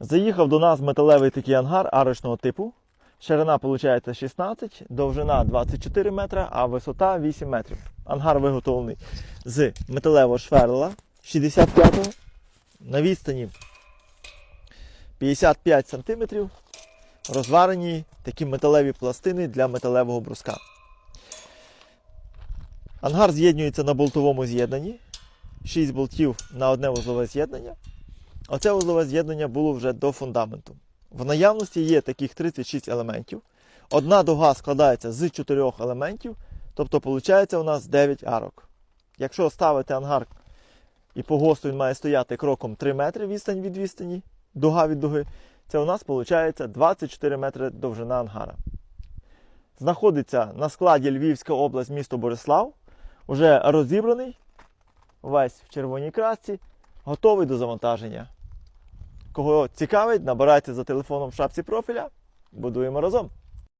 Заїхав до нас металевий такий ангар арочного типу. Ширина виходить 16, довжина 24 метра, а висота 8 метрів. Ангар виготовлений з металевого шверла 65-го на відстані 55 см. Розварені такі металеві пластини для металевого бруска. Ангар з'єднується на болтовому з'єднанні. 6 болтів на одне вузлове з'єднання. Оце вузлове з'єднання було вже до фундаменту. В наявності є таких 36 елементів. Одна дуга складається з 4 елементів, тобто виходить у нас 9 арок. Якщо ставити ангар і по ГОСТу він має стояти кроком 3 метри відстань від відстані, дуга від дуги, це у нас виходить 24 метри довжина ангара. Знаходиться на складі Львівська область, місто Борислав, уже розібраний, весь в червоній красці, готовий до завантаження. Кого цікавить, набирайте за телефоном в шапці профіля. Будуємо разом.